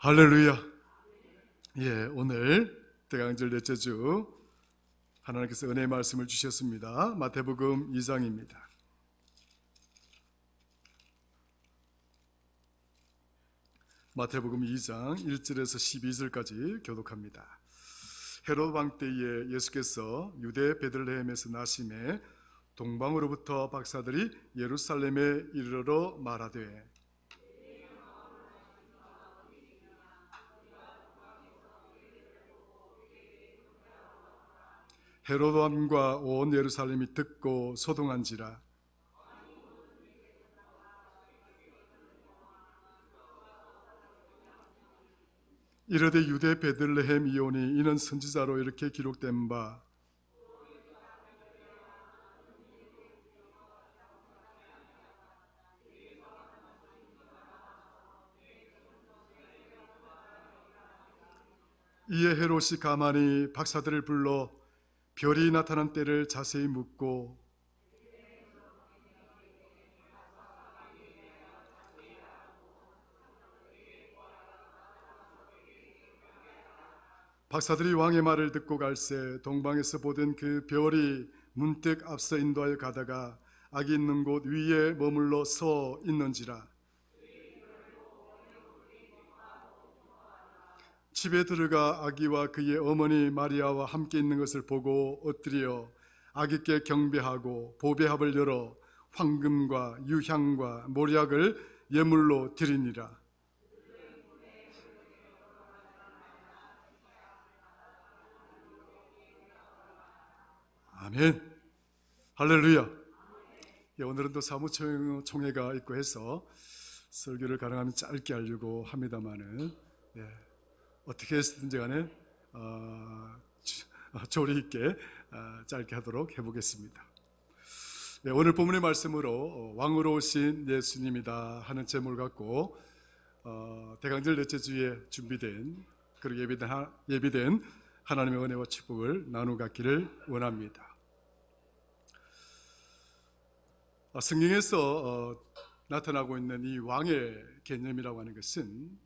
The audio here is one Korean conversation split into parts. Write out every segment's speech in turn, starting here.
할렐루야. 예, 오늘 대강절 넷째 주 하나님께서 은혜의 말씀을 주셨습니다. 마태복음 2장입니다. 마태복음 2장 1절에서 12절까지 교독합니다. 헤롯 왕 때에 예수께서 유대 베들레헴에서 나심에 동방으로부터 박사들이 예루살렘에 이르러 말하되 헤롯 왕과 온 예루살렘이 듣고 소동한지라. 이르되 유대 베들레헴 이오니 이는 선지자로 이렇게 기록된 바. 이에 헤롯이 가만히 박사들을 불러 별이 나타난 때를 자세히 묻고 박사들이 왕의 말을 듣고 갈새 동방에서 보던 그 별이 문득 앞서 인도하여 가다가 악이 있는 곳 위에 머물러 서 있는지라 집에 들어가 아기와 그의 어머니 마리아와 함께 있는 것을 보고 엎드려 아기께 경배하고 보배합을 열어 황금과 유향과 모략을 예물로 드리니라. 아멘. 할렐루야. 예, 오늘은 또 사무총회가 있고 해서 설교를 가능하면 짧게 하려고 합니다만은 예, 어떻게 했든지 간에 어, 주- 어, 조리 있게 어, 짧게 하도록 해보겠습니다. 네, 오늘 본문의 말씀으로 어, 왕으로 오신 예수님이다 하는 제목을 갖고 어, 대강절 넷째 주에 준비된 그리고 예비된, 하- 예비된 하나님의 은혜와 축복을 나누 갖기를 원합니다. 아, 성경에서 어, 나타나고 있는 이 왕의 개념이라고 하는 것은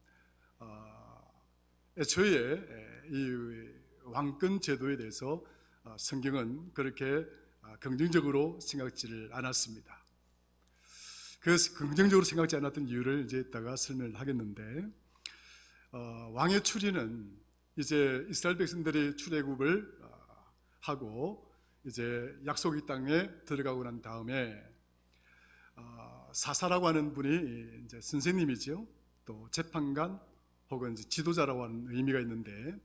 어, 애초에 에, 이 왕권 제도에 대해서 어, 성경은 그렇게 아, 긍정적으로 생각지를 않았습니다. 그래서 긍정적으로 생각지 않았던 이유를 이제 이따가 설명을 하겠는데 어, 왕의 추리는 이제 이스라엘 백성들이 출애굽을 어, 하고 이제 약속의 땅에 들어가고 난 다음에 어, 사사라고 하는 분이 이제 선생님이죠. 또 재판관 혹은 지도자라고 하는 의미가 있는데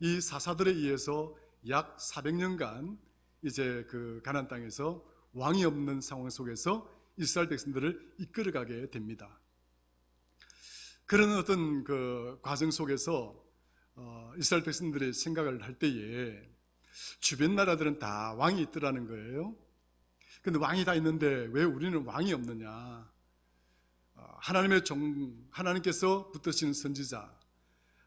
이 사사들에 의해서 약 400년간 이제 그 가나안 땅에서 왕이 없는 상황 속에서 이스라엘 백성들을 이끌어가게 됩니다. 그런 어떤 그 과정 속에서 어, 이스라엘 백성들이 생각을 할 때에 주변 나라들은 다 왕이 있더라는 거예요. 근데 왕이 다 있는데 왜 우리는 왕이 없느냐? 어, 하나님의 종, 하나님께서 붙드시는 선지자,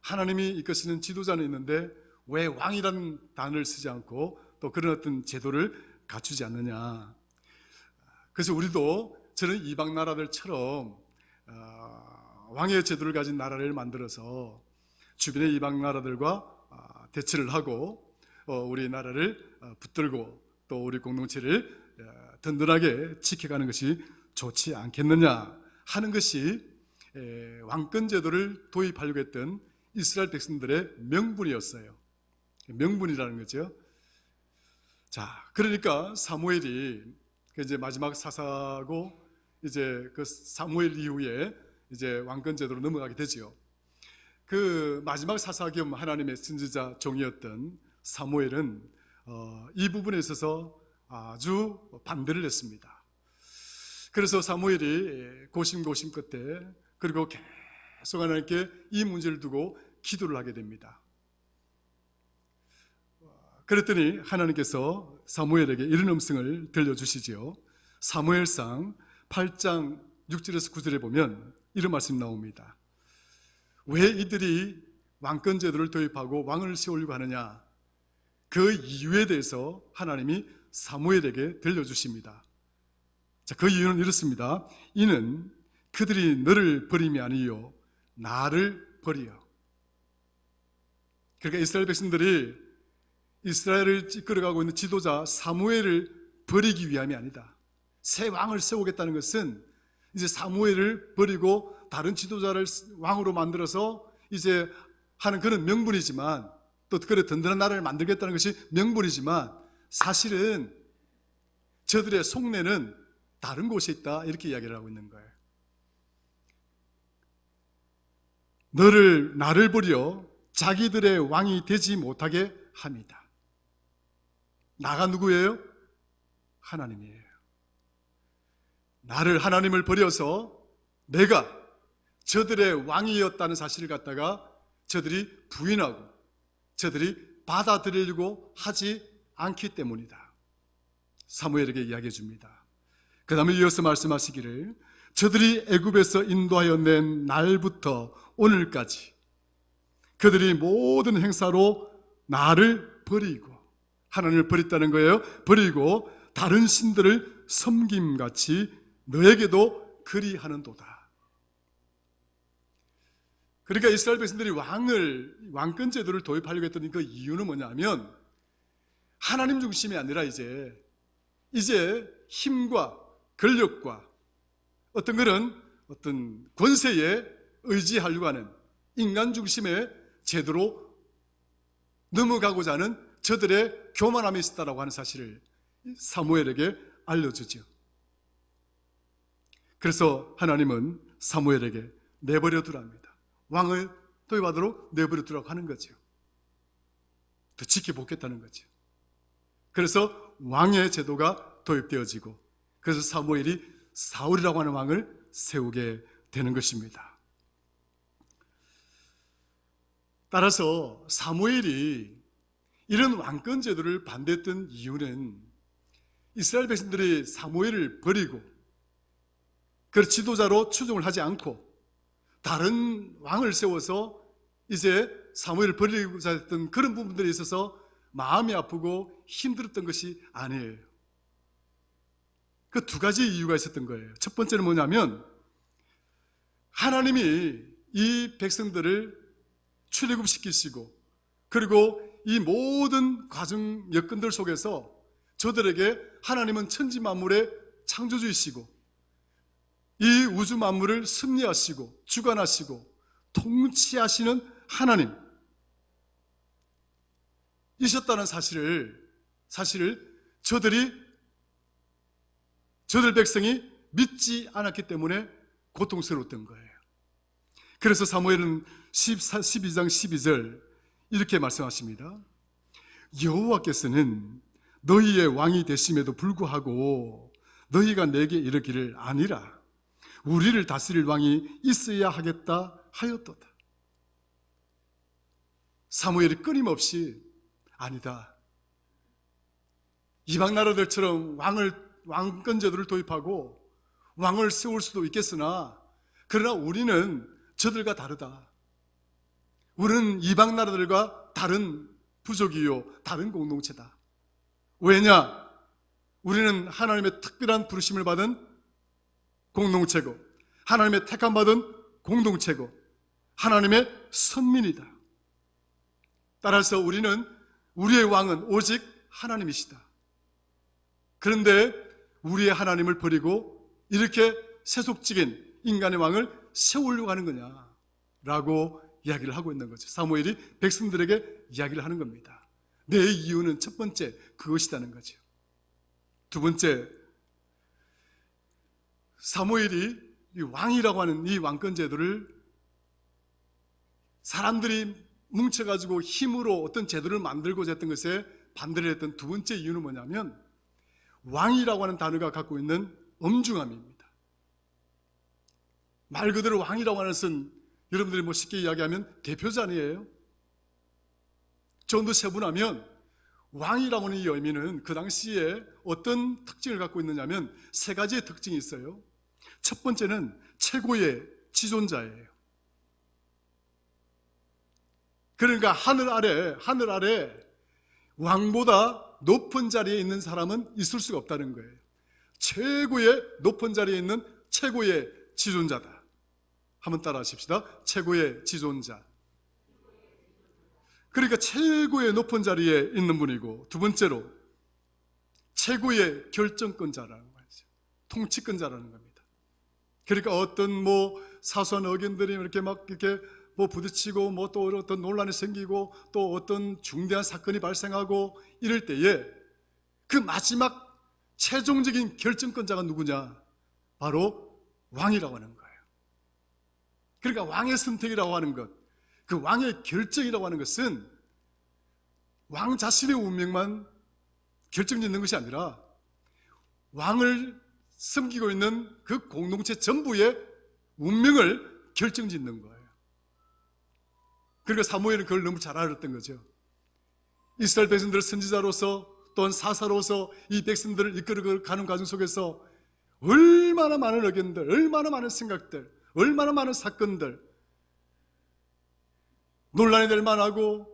하나님이 이끄시는 지도자는 있는데 왜 왕이라는 단어를 쓰지 않고 또 그런 어떤 제도를 갖추지 않느냐? 그래서 우리도 저는 이방 나라들처럼 어, 왕의 제도를 가진 나라를 만들어서 주변의 이방 나라들과 어, 대치를 하고 어, 우리 나라를 어, 붙들고 또 우리 공동체를 어, 든든하게 지켜가는 것이 좋지 않겠느냐 하는 것이 에, 왕권 제도를 도입하려고 했던 이스라엘 백성들의 명분이었어요. 명분이라는 거죠. 자, 그러니까 사무엘이 그 이제 마지막 사사고 이제 그 사무엘 이후에 이제 왕권 제도로 넘어가게 되지요. 그 마지막 사사 겸 하나님의 선지자 종이었던 사무엘은 어, 이 부분에 있어서 아주 반대를 했습니다. 그래서 사무엘이 고심고심 끝에 그리고 계속 하나님께 이 문제를 두고 기도를 하게 됩니다. 그랬더니 하나님께서 사무엘에게 이런 음성을 들려주시지요. 사무엘상 8장 6절에서 9절에 보면 이런 말씀 나옵니다. 왜 이들이 왕권 제도를 도입하고 왕을 세우려고 하느냐? 그 이유에 대해서 하나님이 사무엘에게 들려주십니다. 자, 그 이유는 이렇습니다. 이는 그들이 너를 버림이 아니요 나를 버려. 그러니까 이스라엘 백성들이 이스라엘을 이끌어가고 있는 지도자 사무엘을 버리기 위함이 아니다. 새 왕을 세우겠다는 것은 이제 사무엘을 버리고 다른 지도자를 왕으로 만들어서 이제 하는 그런 명분이지만 또 그래 든든한 나라를 만들겠다는 것이 명분이지만 사실은 저들의 속내는 다른 곳에 있다 이렇게 이야기를 하고 있는 거예요. 너를 나를 버려 자기들의 왕이 되지 못하게 합니다. 나가 누구예요? 하나님이에요. 나를 하나님을 버려서 내가 저들의 왕이었다는 사실을 갖다가 저들이 부인하고 저들이 받아들이려고 하지 않기 때문이다. 사무엘에게 이야기해 줍니다. 그 다음에 이어서 말씀하시기를 저들이 애굽에서 인도하여 낸 날부터 오늘까지 그들이 모든 행사로 나를 버리고 하나님을 버렸다는 거예요. 버리고 다른 신들을 섬김같이 너에게도 그리하는도다. 그러니까 이스라엘 백성들이 왕을 왕권 제도를 도입하려고 했던 그 이유는 뭐냐면 하나님 중심이 아니라 이제 이제 힘과 권력과 어떤 그런 어떤 권세에 의지하려고 하는 인간 중심의 제도로 넘어가고자 하는 저들의 교만함이 있었다라고 하는 사실을 사무엘에게 알려주죠. 그래서 하나님은 사무엘에게 내버려 두랍니다. 왕을 도입하도록 내버려 두라고 하는 거죠. 더 지켜보겠다는 거죠. 그래서 왕의 제도가 도입되어지고 그래서 사무엘이 사울이라고 하는 왕을 세우게 되는 것입니다. 따라서 사무엘이 이런 왕권 제도를 반대했던 이유는 이스라엘 백성들이 사무엘을 버리고 그 지도자로 추종을 하지 않고 다른 왕을 세워서 이제 사무엘을 버리고자 했던 그런 부분들이 있어서 마음이 아프고 힘들었던 것이 아니에요. 그 두 가지 이유가 있었던 거예요. 첫 번째는 뭐냐면 하나님이 이 백성들을 출애굽시키시고 그리고 이 모든 과정 여건들 속에서 저들에게 하나님은 천지 만물의 창조주이시고 이 우주 만물을 승리하시고 주관하시고 통치하시는 하나님 이셨다는 사실을 사실을 저들이 저들 백성이 믿지 않았기 때문에 고통스러웠던 거예요. 그래서 사무엘은 14, 12장 12절 이렇게 말씀하십니다. 여호와께서는 너희의 왕이 되심에도 불구하고 너희가 내게 이르기를 아니라 우리를 다스릴 왕이 있어야 하겠다 하였도다. 사무엘이 끊임없이 아니다. 이방 나라들처럼 왕을 왕권 제도를 도입하고 왕을 세울 수도 있겠으나 그러나 우리는 저들과 다르다. 우리는 이방 나라들과 다른 부족이요 다른 공동체다. 왜냐? 우리는 하나님의 특별한 부르심을 받은 공동체고 하나님의 택함 받은 공동체고 하나님의 선민이다. 따라서 우리는 우리의 왕은 오직 하나님이시다. 그런데 우리의 하나님을 버리고 이렇게 세속적인 인간의 왕을 세우려고 하는 거냐? 라고 이야기를 하고 있는 거죠. 사무엘이 백성들에게 이야기를 하는 겁니다. 내 이유는 첫 번째 그것이다는 거죠. 두 번째, 사무엘이 이 왕이라고 하는 이 왕권 제도를 사람들이 뭉쳐가지고 힘으로 어떤 제도를 만들고자 했던 것에 반대를 했던 두 번째 이유는 뭐냐면 왕이라고 하는 단어가 갖고 있는 엄중함입니다. 말 그대로 왕이라고 하는 것은 여러분들이 뭐 쉽게 이야기하면 대표자니에요. 좀더 세분하면 왕이라고 하는 이 의미는 그 당시에 어떤 특징을 갖고 있느냐면 세 가지의 특징이 있어요. 첫 번째는 최고의 지존자예요. 그러니까 하늘 아래, 하늘 아래 왕보다 높은 자리에 있는 사람은 있을 수가 없다는 거예요. 최고의 높은 자리에 있는 최고의 지존자다. 한번 따라 하십시다. 최고의 지존자. 그러니까 최고의 높은 자리에 있는 분이고 두 번째로 최고의 결정권자라는 거죠. 통치권자라는 겁니다. 그러니까 어떤 뭐 사소한 의견들이 이렇게 막 이렇게 뭐 부딪히고 뭐 또 어떤 논란이 생기고 또 어떤 중대한 사건이 발생하고 이럴 때에 그 마지막 최종적인 결정권자가 누구냐? 바로 왕이라고 하는 거예요. 그러니까 왕의 선택이라고 하는 것, 그 왕의 결정이라고 하는 것은 왕 자신의 운명만 결정짓는 것이 아니라 왕을 섬기고 있는 그 공동체 전부의 운명을 결정짓는 거예요. 그러니까 사무엘은 그걸 너무 잘 알았던 거죠. 이스라엘 백성들을 선지자로서 또한 사사로서 이 백성들을 이끌어 가는 과정 속에서 얼마나 많은 의견들, 얼마나 많은 생각들, 얼마나 많은 사건들, 논란이 될 만하고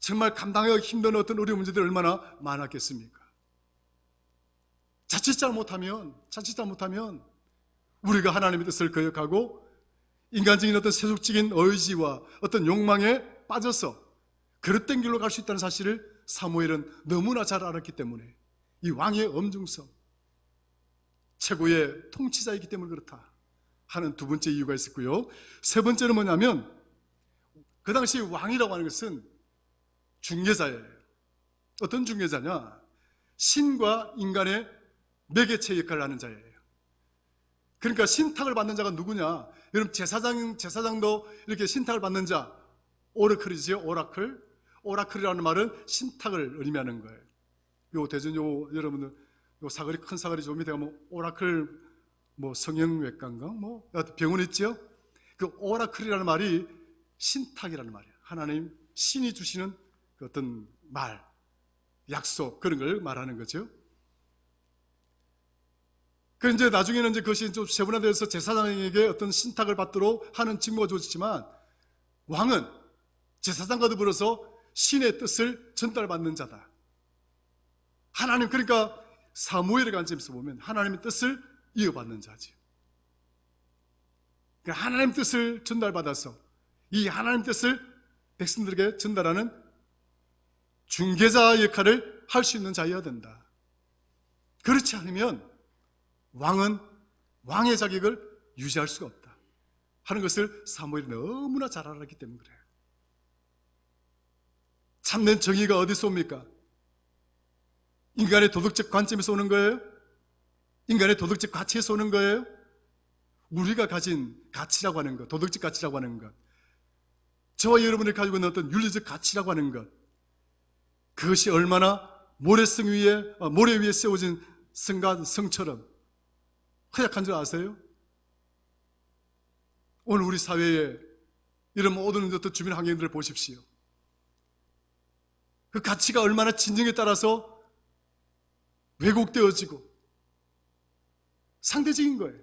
정말 감당하기 힘든 어떤 어려운 문제들이 얼마나 많았겠습니까? 자칫 잘못하면, 자칫 잘못하면 우리가 하나님의 뜻을 거역하고 인간적인 어떤 세속적인 의지와 어떤 욕망에 빠져서 그릇된 길로 갈 수 있다는 사실을 사무엘은 너무나 잘 알았기 때문에 이 왕의 엄중성, 최고의 통치자이기 때문에 그렇다 하는 두 번째 이유가 있었고요. 세 번째는 뭐냐면 그 당시 왕이라고 하는 것은 중개자예요. 어떤 중개자냐? 신과 인간의 매개체 역할을 하는 자예요. 그러니까 신탁을 받는 자가 누구냐? 여러분 제사장 제사장도 이렇게 신탁을 받는 자 오라클이지요. 오라클. 오라클이라는 말은 신탁을 의미하는 거예요. 요 대전 요 여러분들 요 사거리 큰 사거리 좀 밑에 가면 오라클 뭐 성형외과인가 뭐 병원 있죠. 그 오라클이라는 말이 신탁이라는 말이에요. 하나님 신이 주시는 그 어떤 말, 약속 그런 걸 말하는 거죠. 그 이제 나중에는 이제 그것이 좀 세분화되어서 제사장에게 어떤 신탁을 받도록 하는 직무가 주어지지만 왕은 제사장과 더불어서 신의 뜻을 전달받는 자다. 하나님 그러니까 사무엘의 관점에서 보면 하나님의 뜻을 이어받는 자지. 그러니까 하나님 뜻을 전달받아서 이 하나님 뜻을 백성들에게 전달하는 중개자 역할을 할 수 있는 자여야 된다. 그렇지 않으면 왕은 왕의 자격을 유지할 수가 없다. 하는 것을 사무엘이 너무나 잘 알았기 때문에 그래요. 참된 정의가 어디서 옵니까? 인간의 도덕적 관점에서 오는 거예요? 인간의 도덕적 가치에서 오는 거예요? 우리가 가진 가치라고 하는 것, 도덕적 가치라고 하는 것, 저와 여러분이 가지고 있는 어떤 윤리적 가치라고 하는 것, 그것이 얼마나 모래성 위에, 어, 모래 위에 세워진 성간, 성처럼 허약한 줄 아세요? 오늘 우리 사회에 이런 모든 어떤 주민 환경들을 보십시오. 그 가치가 얼마나 진정에 따라서 왜곡되어지고 상대적인 거예요.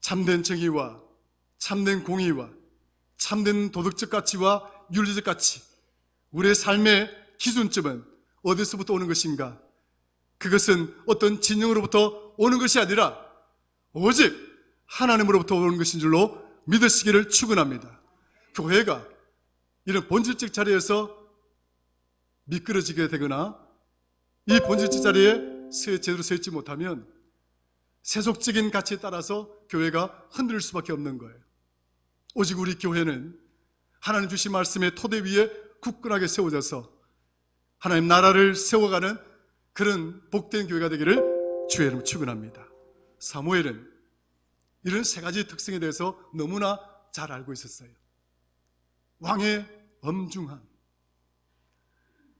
참된 정의와 참된 공의와 참된 도덕적 가치와 윤리적 가치, 우리의 삶의 기준점은 어디서부터 오는 것인가? 그것은 어떤 진영으로부터 오는 것이 아니라 오직 하나님으로부터 오는 것인 줄로 믿으시기를 축원합니다. 교회가 이런 본질적 자리에서 미끄러지게 되거나 이 본질적 자리에 제대로 서 있지 못하면 세속적인 가치에 따라서 교회가 흔들릴 수밖에 없는 거예요. 오직 우리 교회는 하나님 주신 말씀의 토대 위에 굳건하게 세워져서 하나님 나라를 세워가는 그런 복된 교회가 되기를 주의 이름 축원합니다. 사무엘은 이런 세 가지 특성에 대해서 너무나 잘 알고 있었어요. 왕의 엄중함,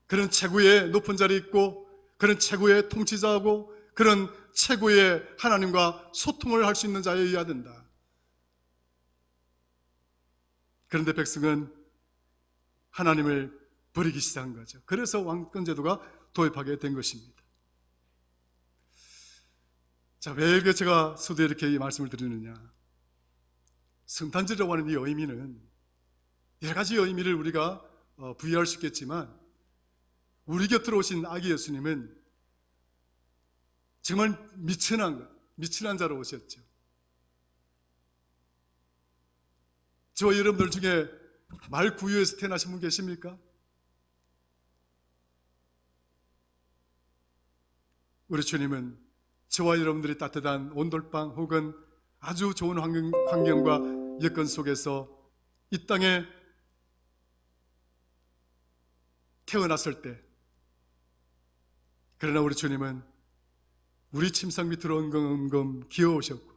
그런 최고의 높은 자리에 있고 그런 최고의 통치자하고 그런 최고의 하나님과 소통을 할 수 있는 자여야 된다. 그런데 백성은 하나님을 버리기 시작한 거죠. 그래서 왕권 제도가 도입하게 된 것입니다. 자, 왜 이렇게 제가 수도 이렇게 이 말씀을 드리느냐? 성탄절이라고 하는 이 의미는 여러 가지 의미를 우리가 어, 부여할 수 있겠지만 우리 곁으로 오신 아기 예수님은 정말 미천한, 미천한 자로 오셨죠. 저 여러분들 중에 말 구유에서 태어나신 분 계십니까? 우리 주님은 저와 여러분들이 따뜻한 온돌방 혹은 아주 좋은 환경, 환경과 여건 속에서 이 땅에 태어났을 때 그러나 우리 주님은 우리 침상 밑으로 엉금엉금 기어오셨고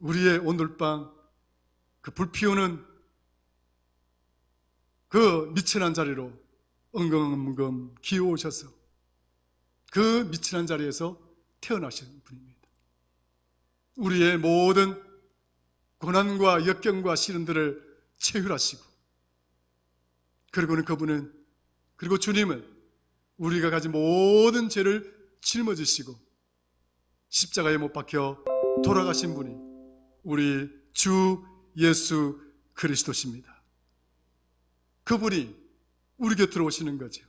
우리의 온돌방 그 불 피우는 그 미천한 자리로 엉금엉금 기어오셔서 그 미천한 자리에서 태어나신 분입니다. 우리의 모든 고난과 역경과 시련들을 체휼하시고 그리고는 그분은 그리고 주님은 우리가 가진 모든 죄를 짊어지시고 십자가에 못 박혀 돌아가신 분이 우리 주 예수 그리스도십니다. 그분이 우리 곁으로 오시는 거죠.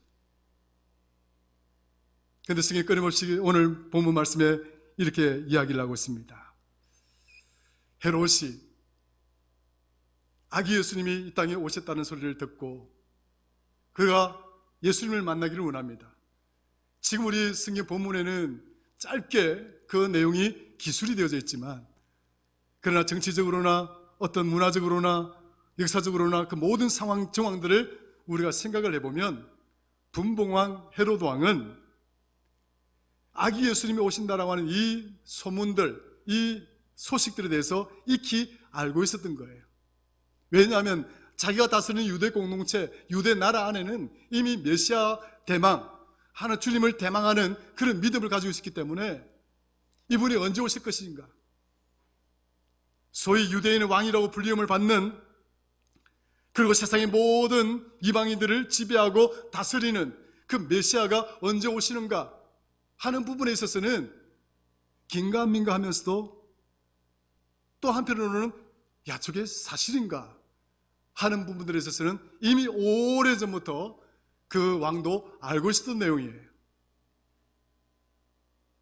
근데 성경 끊임없이 오늘 본문 말씀에 이렇게 이야기를 하고 있습니다. 헤롯이 아기 예수님이 이 땅에 오셨다는 소리를 듣고 그가 예수님을 만나기를 원합니다. 지금 우리 성경 본문에는 짧게 그 내용이 기술이 되어져 있지만 그러나 정치적으로나 어떤 문화적으로나 역사적으로나 그 모든 상황 정황들을 우리가 생각을 해보면 분봉왕 헤로드 왕은 아기 예수님이 오신다라고 하는 이 소문들, 이 소식들에 대해서 익히 알고 있었던 거예요. 왜냐하면 자기가 다스리는 유대 공동체, 유대 나라 안에는 이미 메시아 대망, 하나 주님을 대망하는 그런 믿음을 가지고 있었기 때문에 이분이 언제 오실 것인가? 소위 유대인의 왕이라고 불리움을 받는 그리고 세상의 모든 이방인들을 지배하고 다스리는 그 메시아가 언제 오시는가 하는 부분에 있어서는 긴가민가 하면서도 또 한편으로는 야 저게 사실인가 하는 부분들에 있어서는 이미 오래전부터 그 왕도 알고 있었던 내용이에요.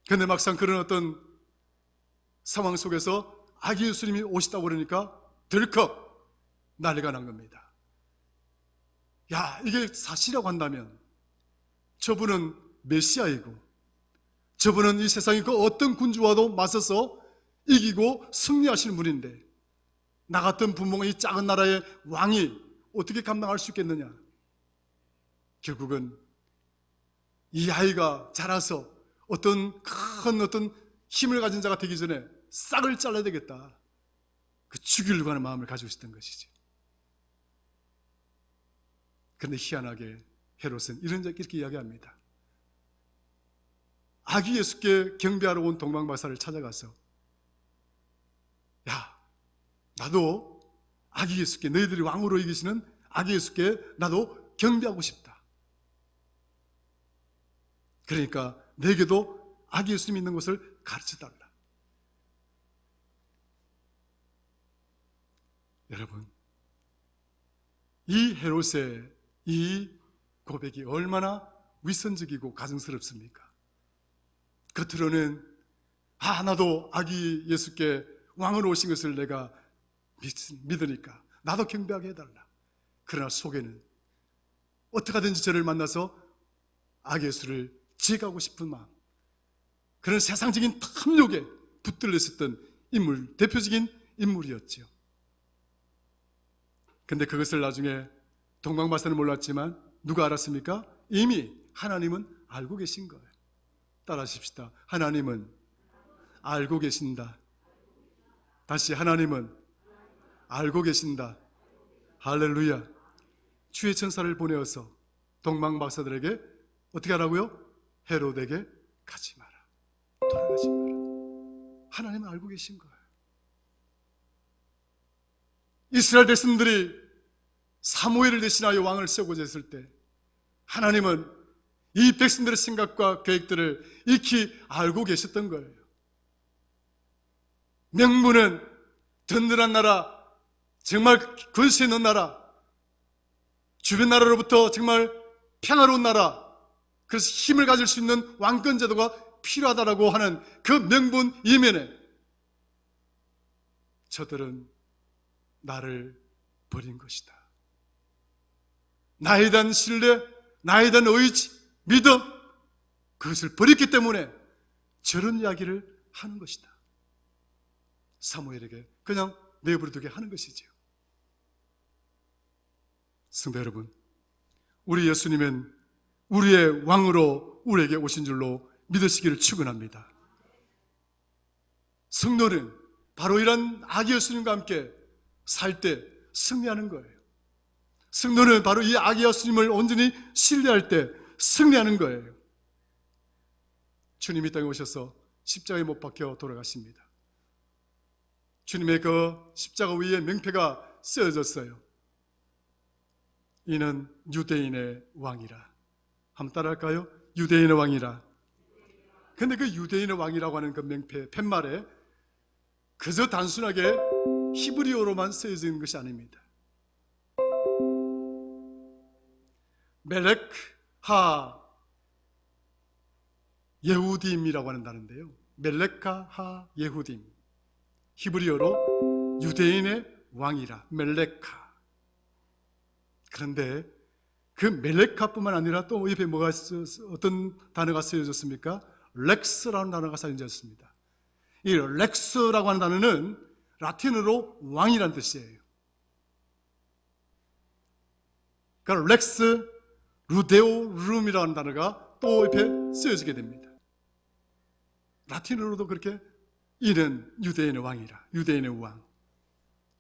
근데 막상 그런 어떤 상황 속에서 아기 예수님이 오시다고 그러니까 덜컥 난리가 난 겁니다. 야, 이게 사실이라고 한다면 저분은 메시아이고 저분은 이 세상의 그 어떤 군주와도 맞서서 이기고 승리하시는 분인데 나 같은 분봉의 이 작은 나라의 왕이 어떻게 감당할 수 있겠느냐? 결국은 이 아이가 자라서 어떤 큰 어떤 힘을 가진 자가 되기 전에 싹을 잘라야 되겠다. 그 죽이려고 하는 마음을 가지고 있었던 것이지. 그런데 희한하게 헤롯은 이런 이렇게 이야기합니다. 아기 예수께 경배하러 온 동방박사를 찾아가서 야 나도 아기 예수께 너희들이 왕으로 이기시는 아기 예수께 나도 경배하고 싶다. 그러니까 내게도 아기 예수님 있는 곳을 가르쳐 달라. 여러분, 이 헤롯의 이 고백이 얼마나 위선적이고 가증스럽습니까? 겉으로는 아 나도 아기 예수께 왕으로 오신 것을 내가 믿, 으니까 나도 경배하게 해달라. 그러나 속에는 어떻게든지 저를 만나서 아기 예수를 지어가고 싶은 마음 그런 세상적인 탐욕에 붙들려 있었던 인물, 대표적인 인물이었지요. 근데 그것을 나중에 동방마사는 몰랐지만 누가 알았습니까? 이미 하나님은 알고 계신 거예요. 따라하십시다. 하나님은 알고 계신다. 다시 하나님은 알고 계신다. 할렐루야. 주의 천사를 보내어서 동방 박사들에게 어떻게 하라고요? 헤로데게 가지 마라. 돌아가지 마라. 하나님은 알고 계신 거예요. 이스라엘 백성들이 사무엘을 대신하여 왕을 세우고자 했을 때 하나님은 이 백성들의 생각과 계획들을 익히 알고 계셨던 거예요. 명분은 든든한 나라, 정말 권세 있는 나라, 주변 나라로부터 정말 평화로운 나라, 그래서 힘을 가질 수 있는 왕권 제도가 필요하다라고 하는 그 명분 이면에 저들은 나를 버린 것이다. 나에 대한 신뢰, 나에 대한 의지, 믿음, 그것을 버렸기 때문에 저런 이야기를 하는 것이다. 사무엘에게 그냥 내버려 두게 하는 것이지요. 성도 여러분, 우리 예수님은 우리의 왕으로 우리에게 오신 줄로 믿으시기를 축원합니다. 성도는 바로 이런 아기 예수님과 함께 살 때 승리하는 거예요. 성도는 바로 이 아기 예수님을 온전히 신뢰할 때 승리하는 거예요. 주님이 땅에 오셔서 십자가에 못 박혀 돌아가십니다. 주님의 그 십자가 위에 명패가 쓰여졌어요. 이는 유대인의 왕이라. 한번 따라할까요? 유대인의 왕이라. 근데 그 유대인의 왕이라고 하는 그 명패, 팻말에 그저 단순하게 히브리어로만 쓰여져 것이 아닙니다. 멜렉 하 예후딤이라고 하는 단어인데요. 멜렉하 하 예후딤. 히브리어로 유대인의 왕이라 멜렉하. 그런데 그 멜렉카뿐만 아니라 또 옆에 뭐가 어떤 단어가 쓰여졌습니까? 렉스라는 단어가 쓰여졌습니다. 이 렉스라고 하는 단어는 라틴어로 왕이란 뜻이에요. 그러니까 렉스 루데오 룸이라는 단어가 또 옆에 쓰여지게 됩니다. 라틴어로도 그렇게 이는 유대인의 왕이라 유대인의 왕.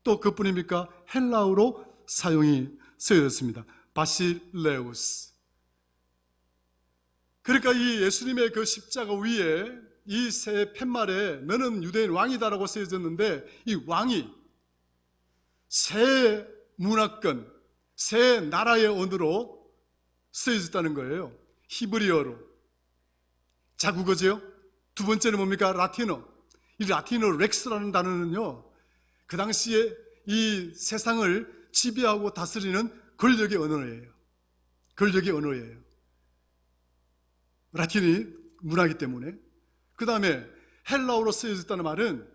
또 그뿐입니까? 헬라어로 사용이 쓰여졌습니다. 바실레우스. 그러니까 이 예수님의 그 십자가 위에 이 새 팻말에 너는 유대인 왕이다라고 쓰여졌는데 이 왕이 새 문화권, 새 나라의 언어로 쓰여졌다는 거예요. 히브리어로. 자국어죠. 두 번째는 뭡니까? 라틴어. 이 라틴어 렉스라는 단어는요. 그 당시에 이 세상을 지배하고 다스리는 권력의 언어예요. 권력의 언어예요. 라틴이 문화이기 때문에. 그 다음에 헬라어로 쓰여졌다는 말은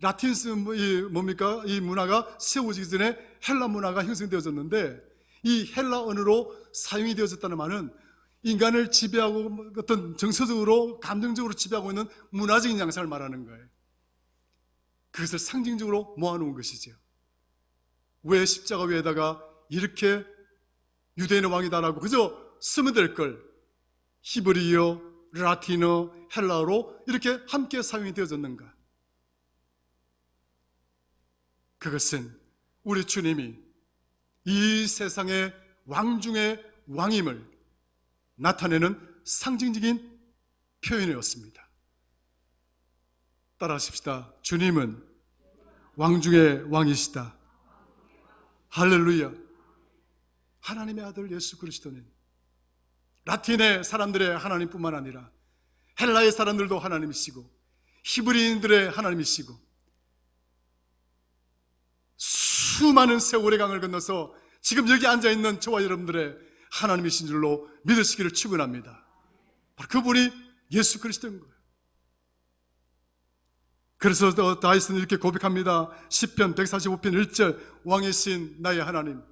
라틴 쓰이 뭡니까? 이 문화가 세워지기 전에 헬라 문화가 형성되어졌는데 이 헬라 언어로 사용이 되어졌다는 말은 인간을 지배하고 어떤 정서적으로 감정적으로 지배하고 있는 문화적인 양상을 말하는 거예요. 그것을 상징적으로 모아놓은 것이죠. 왜 십자가 위에다가 이렇게 유대인의 왕이다라고 그저 쓰면 될 걸 히브리어, 라틴어, 헬라어로 이렇게 함께 사용이 되어졌는가? 그것은 우리 주님이 이 세상의 왕 중의 왕임을 나타내는 상징적인 표현이었습니다. 따라하십시다. 주님은 왕 중의 왕이시다. 할렐루야. 하나님의 아들 예수 그리스도는 라틴의 사람들의 하나님뿐만 아니라 헬라의 사람들도 하나님이시고 히브리인들의 하나님이시고 수많은 세월의 강을 건너서 지금 여기 앉아 있는 저와 여러분들의 하나님이신 줄로 믿으시기를 축원합니다. 바로 그분이 예수 그리스도인 거예요. 그래서 다윗은 이렇게 고백합니다. 10편 145편 1절 왕이신 나의 하나님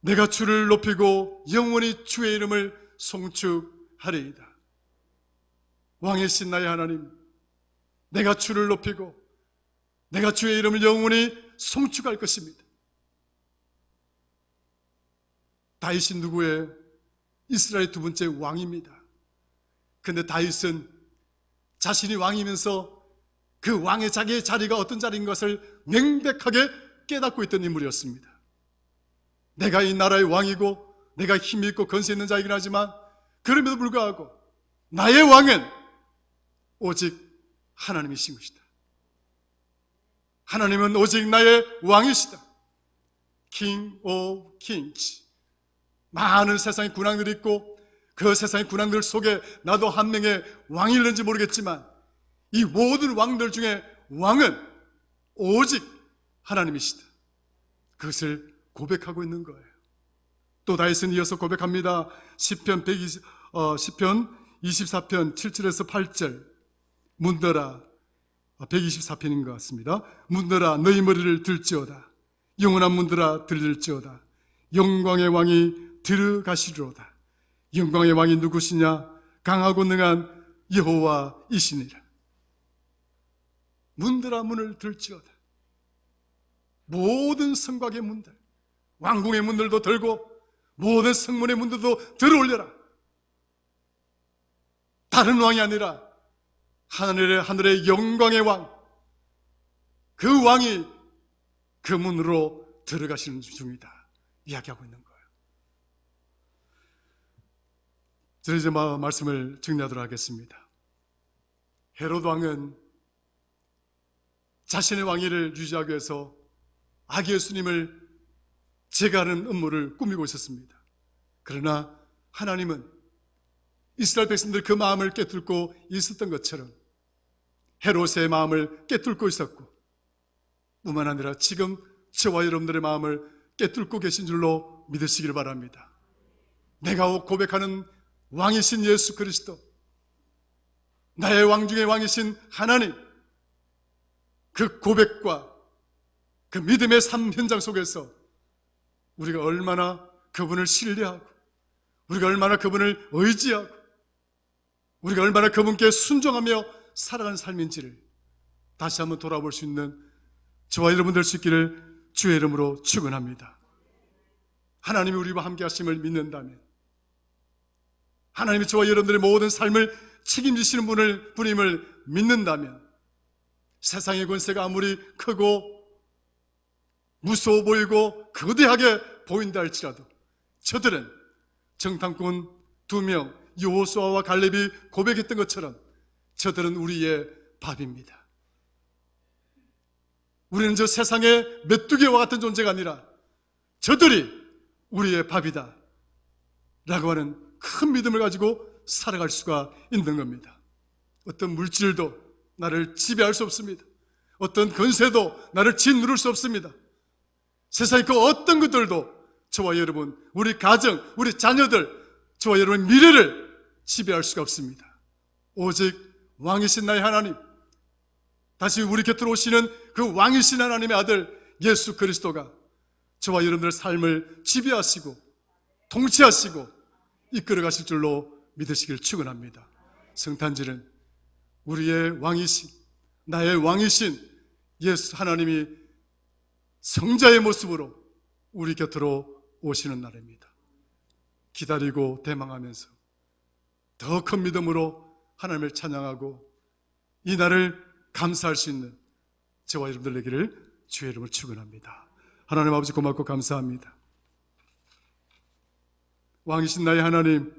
내가 주를 높이고 영원히 주의 이름을 송축하리이다. 왕이신 나의 하나님 내가 주를 높이고 내가 주의 이름을 영원히 송축할 것입니다. 다윗이 누구의 이스라엘 두 번째 왕입니다. 근데 다윗은 자신이 왕이면서 그 왕의 자기의 자리가 어떤 자리인 것을 명백하게 깨닫고 있던 인물이었습니다. 내가 이 나라의 왕이고 내가 힘이 있고 건세 있는 자이긴 하지만 그럼에도 불구하고 나의 왕은 오직 하나님이신 것이다. 하나님은 오직 나의 왕이시다. King of Kings. 많은 세상의 군왕들이 있고 그 세상의 군왕들 속에 나도 한 명의 왕이 있는지 모르겠지만 이 모든 왕들 중에 왕은 오직 하나님이시다. 그것을 고백하고 있는 거예요. 또 다윗은 이어서 고백합니다. 10편 120, 어, 10편 24편 7절에서 8절 문더라 124편인 것 같습니다. 문들아 너희 머리를 들지어다. 영원한 문들아 들릴지어다. 영광의 왕이 들어가시리로다. 영광의 왕이 누구시냐? 강하고 능한 여호와이시니라. 문들아 문을 들지어다. 모든 성곽의 문들, 왕궁의 문들도 들고 모든 성문의 문들도 들어올려라. 다른 왕이 아니라 하늘의 하늘의 영광의 왕, 그 왕이 그 문으로 들어가시는 중이다. 이야기하고 있는 거예요. 저는 이제 마- 말씀을 정리하도록 하겠습니다. 헤로드 왕은 자신의 왕위를 유지하기 위해서 아기 예수님을 제거하는 음모를 꾸미고 있었습니다. 그러나 하나님은 이스라엘 백성들 그 마음을 깨뚫고 있었던 것처럼 헤롯의 마음을 깨뚫고 있었고 뿐만 아니라 지금 저와 여러분들의 마음을 깨뚫고 계신 줄로 믿으시기를 바랍니다. 내가 고백하는 왕이신 예수 그리스도 나의 왕 중의 왕이신 하나님 그 고백과 그 믿음의 삶 현장 속에서 우리가 얼마나 그분을 신뢰하고 우리가 얼마나 그분을 의지하고 우리가 얼마나 그분께 순종하며 살아가는 삶인지를 다시 한번 돌아볼 수 있는 저와 여러분 될 수 있기를 주의 이름으로 축원합니다. 하나님이 우리와 함께 하심을 믿는다면 하나님이 저와 여러분들의 모든 삶을 책임지시는 분을 분임을 믿는다면 세상의 권세가 아무리 크고 무서워 보이고 거대하게 보인다 할지라도 저들은 정탐꾼 두명 여호수아와 갈렙이 고백했던 것처럼 저들은 우리의 밥입니다. 우리는 저 세상의 메뚜기와 같은 존재가 아니라 저들이 우리의 밥이다. 라고 하는 큰 믿음을 가지고 살아갈 수가 있는 겁니다. 어떤 물질도 나를 지배할 수 없습니다. 어떤 건세도 나를 짓누를 수 없습니다. 세상의 그 어떤 것들도 저와 여러분, 우리 가정, 우리 자녀들, 저와 여러분의 미래를 지배할 수가 없습니다. 오직 왕이신 나의 하나님, 다시 우리 곁으로 오시는 그 왕이신 하나님의 아들 예수 그리스도가 저와 여러분들의 삶을 지배하시고 통치하시고 이끌어 가실 줄로 믿으시길 축원합니다. 성탄절은 우리의 왕이신 나의 왕이신 예수 하나님이 성자의 모습으로 우리 곁으로 오시는 날입니다. 기다리고 대망하면서 더 큰 믿음으로 하나님을 찬양하고 이 날을 감사할 수 있는 저와 여러분들 되기를 주의 이름을 축원합니다. 하나님 아버지 고맙고 감사합니다. 왕이신 나의 하나님